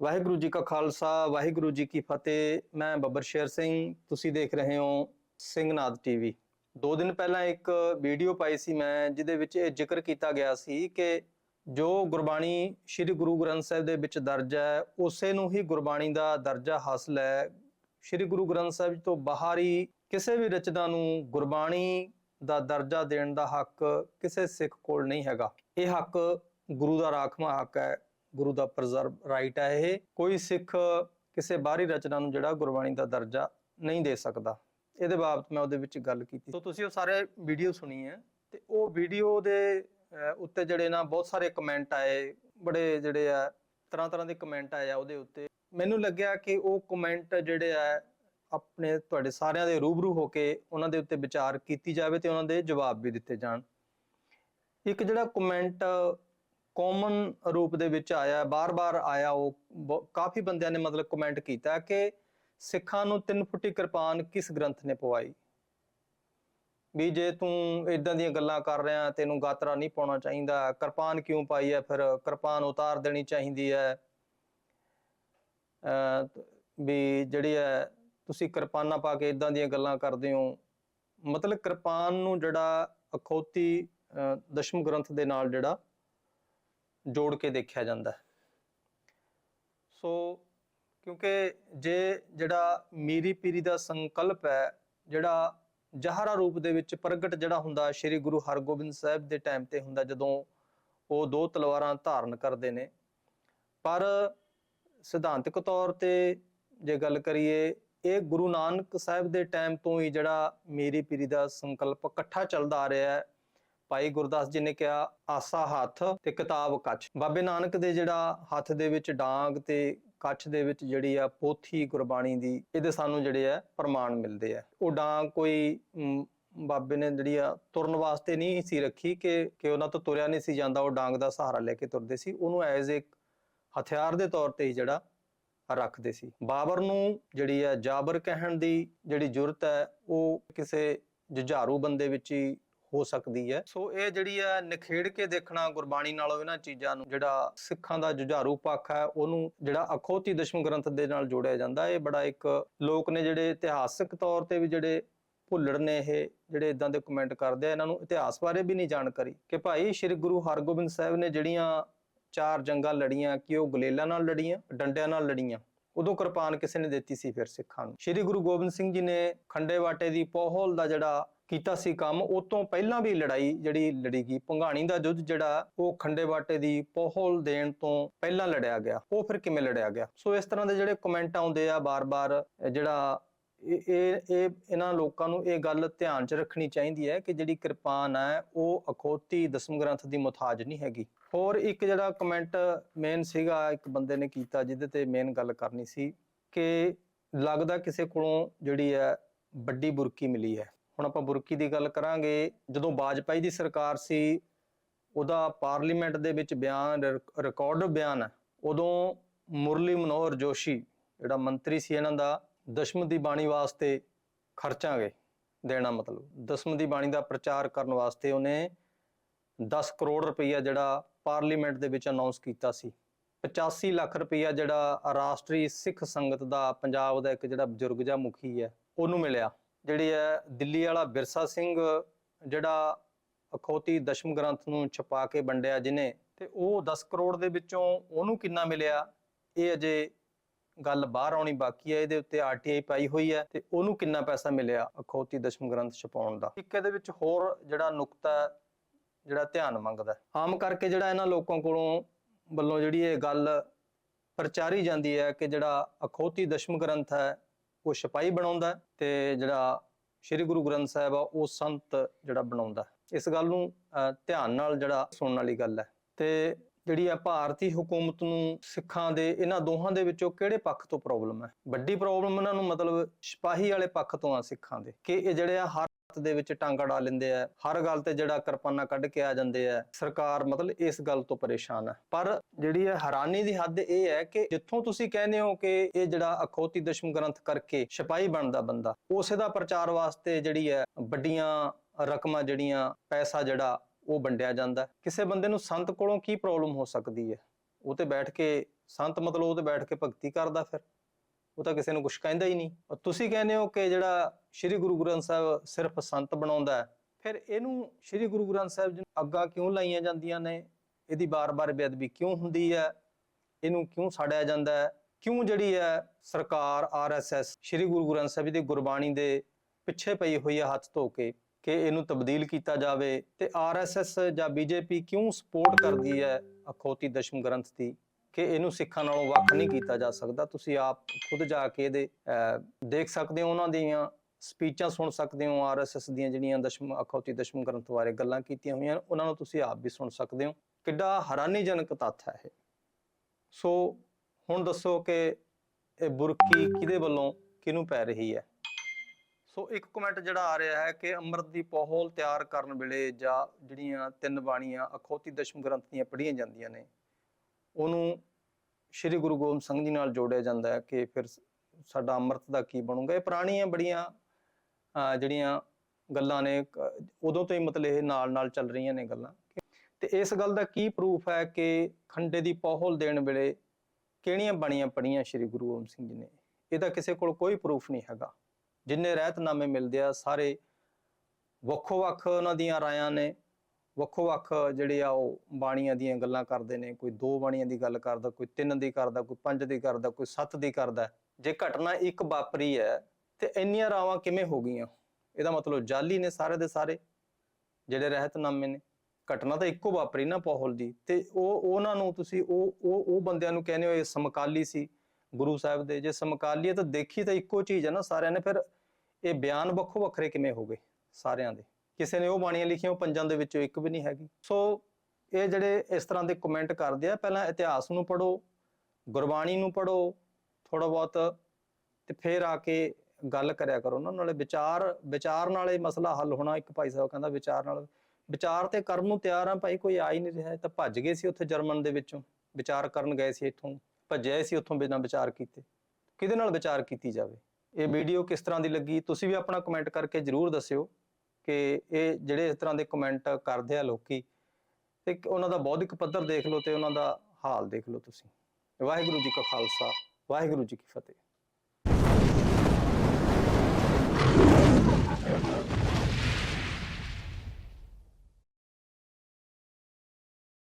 ਵਾਹਿਗੁਰੂ ਜੀ ਕਾ ਖਾਲਸਾ, ਵਾਹਿਗੁਰੂ ਜੀ ਕੀ ਫਤਿਹ। ਮੈਂ ਬੱਬਰ ਸ਼ੇਰ ਸਿੰਘ, ਤੁਸੀਂ ਦੇਖ ਰਹੇ ਹੋ ਸਿੰਘਨਾਦ ਟੀਵੀ। ਦੋ ਦਿਨ ਪਹਿਲਾਂ ਇੱਕ ਵੀਡੀਓ ਪਾਈ ਸੀ ਮੈਂ, ਜਿਹਦੇ ਵਿੱਚ ਇਹ ਜ਼ਿਕਰ ਕੀਤਾ ਗਿਆ ਸੀ ਕਿ ਜੋ ਗੁਰਬਾਣੀ ਸ੍ਰੀ ਗੁਰੂ ਗ੍ਰੰਥ ਸਾਹਿਬ ਦੇ ਵਿੱਚ ਦਰਜ ਹੈ, ਉਸੇ ਨੂੰ ਹੀ ਗੁਰਬਾਣੀ ਦਾ ਦਰਜਾ ਹਾਸਲ ਹੈ। ਸ੍ਰੀ ਗੁਰੂ ਗ੍ਰੰਥ ਸਾਹਿਬ ਤੋਂ ਬਾਹਰ ਹੀ ਕਿਸੇ ਵੀ ਰਚਨਾ ਨੂੰ ਗੁਰਬਾਣੀ ਦਾ ਦਰਜਾ ਦੇਣ ਦਾ ਹੱਕ ਕਿਸੇ ਸਿੱਖ ਕੋਲ ਨਹੀਂ ਹੈਗਾ। ਇਹ ਹੱਕ ਗੁਰੂ ਦਾ ਰਾਖਵਾਂ ਹੱਕ ਹੈ। ਗੁਰੂ ਦਾ ਪ੍ਰਜ਼ਰਵ ਰਾਈਟ ਹੈ ਇਹ। ਕੋਈ ਸਿੱਖ ਕਿਸੇ ਬਾਹਰੀ ਰਚਨਾ ਨੂੰ ਜਿਹੜਾ ਗੁਰਬਾਣੀ ਦਾ ਦਰਜਾ ਨਹੀਂ ਦੇ ਸਕਦਾ। ਇਹਦੇ ਬਾਬਤ ਮੈਂ ਉਹਦੇ ਵਿੱਚ ਗੱਲ ਕੀਤੀ। ਸੋ ਤੁਸੀਂ ਉਹ ਸਾਰੇ ਵੀਡੀਓ ਸੁਣੀ ਹੈ। ਤੇ ਉਹ ਵੀਡੀਓ ਦੇ ਉੱਤੇ ਜਿਹੜੇ ਨਾ ਬਹੁਤ ਸਾਰੇ ਕਮੈਂਟ ਆਏ। ਬੜੇ ਜਿਹੜੇ ਆ ਤਰ੍ਹਾਂ ਤਰ੍ਹਾਂ ਦੇ ਕਮੈਂਟ ਆਏ ਆ ਉਹਦੇ ਉੱਤੇ। ਮੈਨੂੰ ਲੱਗਿਆ ਕਿ ਉਹ ਕਮੈਂਟ ਜਿਹੜੇ ਆ, ਆਪਣੇ ਤੁਹਾਡੇ ਸਾਰਿਆਂ ਦੇ ਰੂਬਰੂ ਹੋ ਕੇ ਉਹਨਾਂ ਦੇ ਉੱਤੇ ਵਿਚਾਰ ਕੀਤੀ ਜਾਵੇ ਤੇ ਉਹਨਾਂ ਦੇ ਜਵਾਬ ਵੀ ਦਿੱਤੇ ਜਾਣ। ਇੱਕ ਜਿਹੜਾ ਕਮੈਂਟ ਕਾਮਨ ਰੂਪ ਦੇ ਵਿੱਚ ਆਇਆ ਬਾਰ-ਬਾਰ ਆਇਆ ਉਹ ਬ- ਕਾਫੀ ਬੰਦਿਆਂ ਨੇ ਮਤਲਬ ਕਮੈਂਟ ਕੀਤਾ ਕਿ ਸਿੱਖਾਂ ਨੂੰ ਤਿੰਨ ਫੁੱਟੀ ਕਿਰਪਾਨ ਕਿਸ ਗ੍ਰੰਥ ਨੇ ਪਵਾਈ? ਵੀ ਜੇ ਤੂੰ ਇਦਾਂ ਦੀਆਂ ਗੱਲਾਂ ਕਰ ਰਿਹਾ, ਤੈਨੂੰ ਗਾਤਰਾ ਨਹੀਂ ਪਾਉਣਾ ਚਾਹੀਦਾ, ਕਿਰਪਾਨ ਕਿਉਂ ਪਾਈ ਹੈ? ਫਿਰ ਕਿਰਪਾਨ ਉਤਾਰ ਦੇਣੀ ਚਾਹੀਦੀ ਹੈ। ਅਹ, ਵੀ ਜਿਹੜੀ ਹੈ, ਤੁਸੀਂ ਕਿਰਪਾਨਾਂ ਪਾ ਕੇ ਇਦਾਂ ਦੀਆਂ ਗੱਲਾਂ ਕਰਦੇ ਹੋ। ਮਤਲਬ ਕਿਰਪਾਨ ਨੂੰ ਜਿਹੜਾ ਅਖੌਤੀ, ਅਹ, ਦਸ਼ਮ ਗ੍ਰੰਥ ਦੇ ਨਾਲ ਜਿਹੜਾ ਜੋੜ ਕੇ ਦੇਖਿਆ ਜਾਂਦਾ ਹੈ। ਸੋ ਕਿਉਂਕਿ ਜੇ ਜਿਹੜਾ ਮੀਰੀ ਪੀਰੀ ਦਾ ਸੰਕਲਪ ਹੈ, ਜਿਹੜਾ ਜਹਰਾ ਰੂਪ ਦੇ ਵਿੱਚ ਪ੍ਰਗਟ ਜਿਹੜਾ ਹੁੰਦਾ ਸ੍ਰੀ ਗੁਰੂ ਹਰਗੋਬਿੰਦ ਸਾਹਿਬ ਦੇ ਟਾਈਮ ਤੇ ਹੁੰਦਾ ਜਦੋਂ ਉਹ ਦੋ ਤਲਵਾਰਾਂ ਧਾਰਨ ਕਰਦੇ ਨੇ, ਪਰ ਸਿਧਾਂਤਕ ਤੌਰ ਤੇ ਜੇ ਗੱਲ ਕਰੀਏ, ਇਹ ਗੁਰੂ ਨਾਨਕ ਸਾਹਿਬ ਦੇ ਟਾਈਮ ਤੋਂ ਹੀ ਜਿਹੜਾ ਮੀਰੀ ਪੀਰੀ ਦਾ ਸੰਕਲਪ ਇਕੱਠਾ ਚੱਲਦਾ ਆ ਰਿਹਾ ਹੈ। ਭਾਈ ਗੁਰਦਾਸ ਜੀ ਨੇ ਕਿਹਾ, ਆਸਾ ਹੱਥ ਤੇ ਕਿਤਾਬ ਕੱਚ ਬਾਬੇ ਨਾਨਕ ਦੇ ਜਿਹੜਾ ਹੱਥ ਦੇ ਵਿੱਚ ਡਾਂਗ ਤੇ ਕੱਚ ਦੇ ਵਿੱਚ ਜਿਹੜੀ ਆ ਪੋਥੀ ਗੁਰਬਾਣੀ ਦੀ, ਇਹਦੇ ਸਾਨੂੰ ਜਿਹੜੇ ਆ ਪ੍ਰਮਾਣ ਮਿਲਦੇ ਆ। ਉਹ ਡਾਂਗ ਕੋਈ ਬਾਬੇ ਨੇ ਜਿਹੜੀ ਆ ਤੁਰਨ ਵਾਸਤੇ ਨਹੀਂ ਸੀ ਰੱਖੀ ਕਿ ਕਿ ਉਹਨਾਂ ਤੋਂ ਤੁਰਿਆ ਨਹੀਂ ਸੀ ਜਾਂਦਾ, ਉਹ ਡਾਂਗ ਦਾ ਸਹਾਰਾ ਲੈ ਕੇ ਤੁਰਦੇ ਸੀ। ਉਹਨੂੰ ਐਜ਼ ਇੱਕ ਹਥਿਆਰ ਦੇ ਤੌਰ ਤੇ ਹੀ ਜਿਹੜਾ ਰੱਖਦੇ ਸੀ। ਬਾਬਰ ਨੂੰ ਜਿਹੜੀ ਹੈ ਜਾਬਰ ਕਹਿਣ ਦੀ ਜਿਹੜੀ ਜ਼ਰੂਰਤ ਹੈ, ਉਹ ਕਿਸੇ ਜੁਝਾਰੂ ਬੰਦੇ ਵਿੱਚ ਹੀ ਹੋ ਸਕਦੀ ਹੈ। ਸੋ ਇਹ ਜਿਹੜੀ ਹੈ ਨਿਖੇੜ ਕੇ ਦੇਖਣਾ ਗੁਰਬਾਣੀ ਨਾਲੋਂ ਇਹਨਾਂ ਚੀਜ਼ਾਂ ਨੂੰ, ਜਿਹੜਾ ਸਿੱਖਾਂ ਦਾ ਜੁਝਾਰੂ ਪੱਖ ਹੈ, ਉਹਨੂੰ ਜਿਹੜਾ ਅਖੌਤੀ ਦਸ਼ਮ ਗ੍ਰੰਥ ਦੇ ਨਾਲ ਜੋੜਿਆ ਜਾਂਦਾ ਇਹ ਬੜਾ ਇੱਕ ਲੋਕ ਨੇ ਜਿਹੜੇ ਇਤਿਹਾਸਕ ਤੌਰ ਤੇ ਵੀ ਜਿਹੜੇ ਭੁੱਲੜ ਨੇ ਇਹ, ਜਿਹੜੇ ਇਦਾਂ ਦੇ ਕਮੈਂਟ ਕਰਦੇ ਆ, ਇਹਨਾਂ ਨੂੰ ਇਤਿਹਾਸ ਬਾਰੇ ਵੀ ਨਹੀਂ ਜਾਣਕਾਰੀ। ਕਿ ਭਾਈ ਸ੍ਰੀ ਗੁਰੂ ਹਰਗੋਬਿੰਦ ਸਾਹਿਬ ਨੇ ਜਿਹੜੀਆਂ ਚਾਰ ਜੰਗਾਂ ਲੜੀਆਂ, ਕਿ ਉਹ ਗਲੇਲਾਂ ਨਾਲ ਲੜੀਆਂ, ਡੰਡਿਆਂ ਨਾਲ ਲੜੀਆਂ, ਉਦੋਂ ਕਿਰਪਾਨ ਕਿਸੇ ਨੇ ਦਿੱਤੀ ਸੀ ਫਿਰ ਸਿੱਖਾਂ ਨੂੰ। ਸ੍ਰੀ ਗੁਰੂ ਗੋਬਿੰਦ ਸਿੰਘ ਜੀ ਨੇ ਖੰਡੇ ਵਾਟੇ ਦੀ ਪੋਹਲ ਦਾ ਜਿਹੜਾ ਕੀਤਾ ਸੀ ਕੰਮ, ਉਹ ਤੋਂ ਪਹਿਲਾਂ ਵੀ ਲੜਾਈ ਜਿਹੜੀ ਲੜੀ ਗਈ, ਭੰਗਾਣੀ ਦਾ ਯੁੱਧ ਜਿਹੜਾ, ਉਹ ਖੰਡੇ ਬਾਟੇ ਦੀ ਪੋਹਲ ਦੇਣ ਤੋਂ ਪਹਿਲਾਂ ਲੜਿਆ ਗਿਆ। ਉਹ ਫਿਰ ਕਿਵੇਂ ਲੜਿਆ ਗਿਆ? ਸੋ ਇਸ ਤਰ੍ਹਾਂ ਦੇ ਜਿਹੜੇ ਕਮੈਂਟ ਆਉਂਦੇ ਆ ਬਾਰ-ਬਾਰ ਜਿਹੜਾ ਇਹ ਇਹ ਇਹਨਾਂ ਲੋਕਾਂ ਨੂੰ ਇਹ ਗੱਲ ਧਿਆਨ 'ਚ ਰੱਖਣੀ ਚਾਹੀਦੀ ਹੈ ਕਿ ਜਿਹੜੀ ਕਿਰਪਾਨ ਹੈ, ਉਹ ਅਖੌਤੀ ਦਸਮ ਗ੍ਰੰਥ ਦੀ ਮੁਤਾਜ ਨਹੀਂ ਹੈਗੀ। ਹੋਰ ਇੱਕ ਜਿਹੜਾ ਕਮੈਂਟ ਮੇਨ ਸੀਗਾ, ਇੱਕ ਬੰਦੇ ਨੇ ਕੀਤਾ ਜਿਹਦੇ ਤੇ ਮੇਨ ਗੱਲ ਕਰਨੀ ਸੀ ਕਿ ਲੱਗਦਾ ਕਿਸੇ ਕੋਲੋਂ ਜਿਹੜੀ ਹੈ ਵੱਡੀ ਬੁਰਕੀ ਮਿਲੀ ਹੈ। ਹੁਣ ਆਪਾਂ ਬੁਰਕੀ ਦੀ ਗੱਲ ਕਰਾਂਗੇ, ਜਦੋਂ ਬਾਜਪਾਈ ਦੀ ਸਰਕਾਰ ਸੀ, ਉਹਦਾ ਪਾਰਲੀਮੈਂਟ ਦੇ ਵਿੱਚ ਬਿਆਨ ਰਿਕਾਰਡ ਬਿਆਨ ਹੈ ਉਦੋਂ ਮੁਰਲੀ ਮਨੋਹਰ ਜੋਸ਼ੀ, ਜਿਹੜਾ ਮੰਤਰੀ ਸੀ ਇਹਨਾਂ ਦਾ, ਦਸ਼ਮ ਦੀ ਬਾਣੀ ਵਾਸਤੇ ਖਰਚਾਂਗੇ, ਦੇਣਾ ਮਤਲਬ, ਦਸਮ ਦੀ ਬਾਣੀ ਦਾ ਪ੍ਰਚਾਰ ਕਰਨ ਵਾਸਤੇ ਉਹਨੇ 10 ਕਰੋੜ ਰੁਪਈਆ ਜਿਹੜਾ ਪਾਰਲੀਮੈਂਟ ਦੇ ਵਿੱਚ ਅਨਾਉਂਸ ਕੀਤਾ ਸੀ। 85 ਲੱਖ ਰੁਪਈਆ ਜਿਹੜਾ ਰਾਸ਼ਟਰੀ ਸਿੱਖ ਸੰਗਤ ਦਾ, ਪੰਜਾਬ ਦਾ ਇੱਕ ਜਿਹੜਾ ਬਜ਼ੁਰਗ ਜਿਹਾ ਮੁਖੀ ਹੈ, ਉਹਨੂੰ ਮਿਲਿਆ। ਜਿਹੜੀ ਹੈ ਦਿੱਲੀ ਵਾਲਾ ਬਿਰਸਾ ਸਿੰਘ, ਜਿਹੜਾ ਅਖੌਤੀ ਦਸ਼ਮ ਗ੍ਰੰਥ ਨੂੰ ਛਪਾ ਕੇ ਵੰਡਿਆ ਜਿਹਨੇ, ਤੇ ਉਹ 10 ਕਰੋੜ ਦੇ ਵਿੱਚੋਂ ਉਹਨੂੰ ਕਿੰਨਾ ਮਿਲਿਆ? ਇਹ ਅਜੇ ਗੱਲ ਬਾਹਰ ਆਉਣੀ ਬਾਕੀ ਹੈ, ਇਹਦੇ ਉੱਤੇ ਆਰਟੀਆਈ ਪਾਈ ਹੋਈ ਹੈ, ਤੇ ਉਹਨੂੰ ਕਿੰਨਾ ਪੈਸਾ ਮਿਲਿਆ ਅਖੌਤੀ ਦਸ਼ਮ ਗ੍ਰੰਥ ਛਪਾਉਣ ਦਾ? ਇੱਕ ਇਹਦੇ ਵਿੱਚ ਹੋਰ ਜਿਹੜਾ ਨੁਕਤਾ ਜਿਹੜਾ ਧਿਆਨ ਮੰਗਦਾ ਆਮ ਕਰਕੇ ਜਿਹੜਾ ਇਹਨਾਂ ਲੋਕਾਂ ਕੋਲੋਂ ਵੱਲੋਂ ਜਿਹੜੀ ਇਹ ਗੱਲ ਪ੍ਰਚਾਰੀ ਜਾਂਦੀ ਹੈ ਕਿ ਜਿਹੜਾ ਅਖੌਤੀ ਦਸ਼ਮ ਗ੍ਰੰਥ ਹੈ ਉਹ ਛਪਾਈ ਬਣਾਉਂਦਾ ਤੇ ਜਿਹੜਾ ਸ੍ਰੀ ਗੁਰੂ ਗ੍ਰੰਥ ਸਾਹਿਬ ਆ ਉਹ ਸੰਤ ਜਿਹੜਾ ਬਣਾਉਂਦਾ ਇਸ ਗੱਲ ਨੂੰ ਅਹ, ਧਿਆਨ ਨਾਲ ਜਿਹੜਾ ਸੁਣਨ ਵਾਲੀ ਗੱਲ ਹੈ। ਤੇ ਜਿਹੜੀ ਆ ਭਾਰਤੀ ਹਕੂਮਤ ਨੂੰ ਸਿੱਖਾਂ ਦੇ ਇਹਨਾਂ ਦੋਹਾਂ ਦੇ ਵਿੱਚੋਂ ਕਿਹੜੇ ਪੱਖ ਤੋਂ ਪ੍ਰੋਬਲਮ ਹੈ? ਵੱਡੀ ਪ੍ਰੋਬਲਮ ਇਹਨਾਂ ਨੂੰ ਮਤਲਬ ਸਿਪਾਹੀ ਵਾਲੇ ਪੱਖ ਤੋਂ ਆ ਸਿੱਖਾਂ ਦੇ ਕਿ ਇਹ ਜਿਹੜੇ ਆ ਹਰ ਹੱਥ ਦੇ ਵਿੱਚ ਟਾਂਗਾ ਡਾ ਲੈਂਦੇ ਆ, ਹਰ ਗੱਲ ਤੇ ਜਿਹੜਾ ਕਿਰਪਾਨਾਂ ਕੱਢ ਕੇ ਆ ਜਾਂਦੇ ਆ, ਸਰਕਾਰ ਮਤਲਬ ਇਸ ਗੱਲ ਤੋਂ ਪਰੇਸ਼ਾਨ ਹੈ ਪਰ ਜਿਹੜੀ ਹੈ ਹੈਰਾਨੀ ਦੀ ਹੱਦ ਇਹ ਹੈ ਕਿ ਜਿੱਥੋਂ ਤੁਸੀਂ ਕਹਿੰਦੇ ਹੋ ਕਿ ਇਹ ਜਿਹੜਾ ਅਖੌਤੀ ਦਸ਼ਮ ਗ੍ਰੰਥ ਕਰਕੇ ਸਿਪਾਹੀ ਬਣਦਾ ਬੰਦਾ, ਉਸੇ ਦਾ ਪ੍ਰਚਾਰ ਵਾਸਤੇ ਜਿਹੜੀ ਹੈ ਵੱਡੀਆਂ ਰਕਮਾਂ ਜਿਹੜੀਆਂ ਪੈਸਾ ਜਿਹੜਾ ਉਹ ਵੰਡਿਆ ਜਾਂਦਾ। ਕਿਸੇ ਬੰਦੇ ਨੂੰ ਸੰਤ ਕੋਲੋਂ ਕੀ ਪ੍ਰੋਬਲਮ ਹੋ ਸਕਦੀ ਹੈ? ਉਹ ਤੇ ਬੈਠ ਕੇ, ਸੰਤ ਮਤਲਬ ਉਹ ਤੇ ਬੈਠ ਕੇ ਭਗਤੀ ਕਰਦਾ ਫਿਰ। ਉਹ ਤਾਂ ਕਿਸੇ ਨੂੰ ਕੁਝ ਕਹਿੰਦਾ ਹੀ ਨਹੀਂ। ਔਰ ਤੁਸੀਂ ਕਹਿੰਦੇ ਹੋ ਕਿ ਜਿਹੜਾ ਸ੍ਰੀ ਗੁਰੂ ਗ੍ਰੰਥ ਸਾਹਿਬ ਸਿਰਫ ਸੰਤ ਬਣਾਉਂਦਾ ਹੈ, ਫਿਰ ਇਹਨੂੰ ਸ੍ਰੀ ਗੁਰੂ ਗ੍ਰੰਥ ਸਾਹਿਬ ਜੀ ਨੂੰ ਅੱਗਾ ਕਿਉਂ ਲਾਈਆਂ ਜਾਂਦੀਆਂ ਨੇ? ਇਹਦੀ ਬਾਰ-ਬਾਰ ਬੇਅਦਬੀ ਕਿਉਂ ਹੁੰਦੀ ਹੈ? ਇਹਨੂੰ ਕਿਉਂ ਸਾੜਿਆ ਜਾਂਦਾ ਹੈ? ਕਿਉਂ ਜਿਹੜੀ ਹੈ ਸਰਕਾਰ ਆਰਐਸਐਸ ਸ੍ਰੀ ਗੁਰੂ ਗ੍ਰੰਥ ਸਾਹਿਬ ਜੀ ਦੀ ਗੁਰਬਾਣੀ ਦੇ ਪਿੱਛੇ ਪਈ ਹੋਈ ਹੈ ਹੱਥ ਧੋ ਕੇ ਕਿ ਇਹਨੂੰ ਤਬਦੀਲ ਕੀਤਾ ਜਾਵੇ ਤੇ ਆਰਐਸਐਸ ਜਾਂ ਬੀਜੇਪੀ ਕਿਉਂ ਸਪੋਰਟ ਕਰਦੀ ਹੈ ਅਖੌਤੀ ਦਸ਼ਮ ਗ੍ਰੰਥ ਦੀ? ਕਿ ਇਹਨੂੰ ਸਿੱਖਾਂ ਨਾਲੋਂ ਵੱਖ ਨਹੀਂ ਕੀਤਾ ਜਾ ਸਕਦਾ। ਤੁਸੀਂ ਆਪ ਖੁਦ ਜਾ ਕੇ ਇਹਦੇ ਅਹ, ਦੇਖ ਸਕਦੇ ਹੋ ਉਹਨਾਂ ਦੀਆਂ ਸਪੀਚਾਂ ਸੁਣ ਸਕਦੇ ਹੋ ਆਰਐਸਐਸ ਦੀਆਂ ਜਿਹੜੀਆਂ ਦਸ਼ਮ ਅਖੌਤੀ ਦਸ਼ਮ ਗ੍ਰੰਥ ਬਾਰੇ ਗੱਲਾਂ ਕੀਤੀਆਂ ਹੋਈਆਂ ਉਹਨਾਂ ਨੂੰ ਤੁਸੀਂ ਆਪ ਵੀ ਸੁਣ ਸਕਦੇ ਹੋ। ਕਿੱਡਾ ਹੈਰਾਨੀਜਨਕ ਤੱਥ ਹੈ ਇਹ। ਸੋ ਹੁਣ ਦੱਸੋ ਕਿ ਇਹ ਬੁਰਕੀ ਕਿਹਦੇ ਵੱਲੋਂ ਕਿਹਨੂੰ ਪੈ ਰਹੀ ਹੈ? ਸੋ ਇੱਕ ਕਮੈਂਟ ਜਿਹੜਾ ਆ ਰਿਹਾ ਹੈ ਕਿ ਅੰਮ੍ਰਿਤ ਦੀ ਪਹੋਲ ਤਿਆਰ ਕਰਨ ਵੇਲੇ ਜਾਂ ਜਿਹੜੀਆਂ ਤਿੰਨ ਬਾਣੀਆਂ ਅਖੌਤੀ ਦਸ਼ਮ ਗ੍ਰੰਥ ਦੀਆਂ ਪੜ੍ਹੀਆਂ ਜਾਂਦੀਆਂ ਨੇ ਉਹਨੂੰ ਸ੍ਰੀ ਗੁਰੂ ਗੋਬਿੰਦ ਸਿੰਘ ਜੀ ਨਾਲ ਜੋੜਿਆ ਜਾਂਦਾ ਹੈ ਕਿ ਫਿਰ ਸਾਡਾ ਅੰਮ੍ਰਿਤ ਦਾ ਕੀ ਬਣੂਗਾ। ਇਹ ਪੁਰਾਣੀਆਂ ਬੜੀਆਂ ਜਿਹੜੀਆਂ ਗੱਲਾਂ ਨੇ ਉਦੋਂ ਤੋਂ ਹੀ ਮਤਲਬ ਇਹ ਨਾਲ ਨਾਲ ਚੱਲ ਰਹੀਆਂ ਨੇ ਗੱਲਾਂ। ਤੇ ਇਸ ਗੱਲ ਦਾ ਕੀ ਪ੍ਰੂਫ ਹੈ ਕਿ ਖੰਡੇ ਦੀ ਪੋਹਲ ਦੇਣ ਵੇਲੇ ਕਿਹੜੀਆਂ ਬਾਣੀਆਂ ਪੜੀਆਂ ਸ੍ਰੀ ਗੁਰੂ ਗੋਬਿੰਦ ਸਿੰਘ ਜੀ ਨੇ? ਇਹਦਾ ਕਿਸੇ ਕੋਲ ਕੋਈ ਪ੍ਰੂਫ ਨਹੀਂ ਹੈਗਾ। ਜਿੰਨੇ ਰਹਿਤਨਾਮੇ ਮਿਲਦੇ ਆ, ਸਾਰੇ ਵੱਖੋ ਵੱਖ ਉਹਨਾਂ ਦੀਆਂ ਰਾਇਆਂ ਨੇ ਵੱਖੋ ਵੱਖ ਜਿਹੜੇ ਆ ਉਹ ਬਾਣੀਆਂ ਦੀਆਂ ਗੱਲਾਂ ਕਰਦੇ ਨੇ, ਕੋਈ ਦੋ ਬਾਣੀਆਂ ਦੀ ਗੱਲ ਕਰਦਾ, ਕੋਈ ਤਿੰਨ ਦੀ ਕਰਦਾ, ਕੋਈ ਪੰਜ ਦੀ ਕਰਦਾ, ਕੋਈ ਸੱਤ ਦੀ ਕਰਦਾ। ਜੇ ਘਟਨਾ ਇੱਕ ਵਾਪਰੀ ਹੈ, ਤੇ ਇੰਨੀਆਂ ਰਾਵਾਂ ਕਿਵੇਂ ਹੋ ਗਈਆਂ? ਇਹਦਾ ਮਤਲਬ ਜਾਲੀ ਨੇ ਸਾਰੇ ਦੇ ਸਾਰੇ, ਜਿਹੜੇ ਰਹਿਤਨਾਮੇ ਨੇ। ਘਟਨਾ ਤਾਂ ਇੱਕੋ ਵਾਪਰੀ ਨਾ ਪੋਹਲ ਦੀ। ਤੇ ਉਹ, ਉਹਨਾਂ ਨੂੰ ਤੁਸੀਂ ਉਹ ਉਹ ਉਹ ਬੰਦਿਆਂ ਨੂੰ ਕਹਿੰਦੇ ਹੋ ਇਹ ਸਮਕਾਲੀ ਸੀ ਗੁਰੂ ਸਾਹਿਬ ਦੇ। ਜੇ ਸਮਕਾਲੀ ਹੈ ਤਾਂ ਦੇਖੀ ਤਾਂ ਇੱਕੋ ਚੀਜ਼ ਹੈ ਨਾ ਸਾਰਿਆਂ ਨੇ। ਫਿਰ ਇਹ ਬਿਆਨ ਵੱਖੋ ਵੱਖਰੇ ਕਿਵੇਂ ਹੋ ਗਏ ਸਾਰਿਆਂ ਦੇ? ਕਿਸੇ ਨੇ ਉਹ ਬਾਣੀਆਂ ਲਿਖੀਆਂ ਉਹ ਪੰਜਾਂ ਦੇ ਵਿੱਚੋਂ ਇੱਕ ਵੀ ਨਹੀਂ ਹੈਗੀ। ਸੋ ਇਹ ਜਿਹੜੇ ਇਸ ਤਰ੍ਹਾਂ ਦੇ ਕਮੈਂਟ ਕਰਦੇ ਆ ਪਹਿਲਾਂ ਇਤਿਹਾਸ ਨੂੰ ਪੜੋ ਗੁਰਬਾਣੀ ਨੂੰ ਪੜੋ ਥੋੜਾ ਬਹੁਤ ਤੇ ਫਿਰ ਆ ਕੇ ਗੱਲ ਕਰਿਆ ਕਰੋ ਨਾ ਨਾਲੇ ਵਿਚਾਰ ਵਿਚਾਰ ਨਾਲ ਇਹ ਮਸਲਾ ਹੱਲ ਹੋਣਾ ਇੱਕ ਭਾਈ ਸਾਹਿਬ ਕਹਿੰਦਾ ਵਿਚਾਰ ਨਾਲ ਵਿਚਾਰ ਤੇ ਕਰਨ ਨੂੰ ਤਿਆਰ ਆ ਭਾਈ ਕੋਈ ਆ ਹੀ ਨਹੀਂ ਰਿਹਾ ਤਾਂ ਭੱਜ ਗਏ ਸੀ ਉੱਥੇ ਜਰਮਨ ਦੇ ਵਿੱਚੋਂ ਵਿਚਾਰ ਕਰਨ ਗਏ ਸੀ ਇੱਥੋਂ ਭੱਜੇ ਸੀ ਉੱਥੋਂ ਬਿਨਾਂ ਵਿਚਾਰ ਕੀਤੇ। ਕਿਹਦੇ ਨਾਲ ਵਿਚਾਰ ਕੀਤੀ ਜਾਵੇ? ਇਹ ਵੀਡੀਓ ਕਿਸ ਤਰ੍ਹਾਂ ਦੀ ਲੱਗੀ? ਤੁਸੀਂ ਵੀ ਆਪਣਾ ਕਮੈਂਟ ਕਰਕੇ ਜਰੂਰ ਦੱਸਿਓ। ਕਿ ਇਹ ਜਿਹੜੇ ਇਸ ਤਰ੍ਹਾਂ ਦੇ ਕਮੈਂਟ ਕਰਦੇ ਆ ਲੋਕੀ, ਤੇ ਇੱਕ ਉਹਨਾਂ ਦਾ ਬੌਧਿਕ ਪੱਧਰ ਦੇਖ ਲਓ ਤੇ ਉਹਨਾਂ ਦਾ ਹਾਲ ਦੇਖ ਲਓ ਤੁਸੀਂ। ਵਾਹਿਗੁਰੂ ਜੀ ਕਾ ਖਾਲਸਾ, ਵਾਹਿਗੁਰੂ ਜੀ ਕੀ ਫਤਿਹ।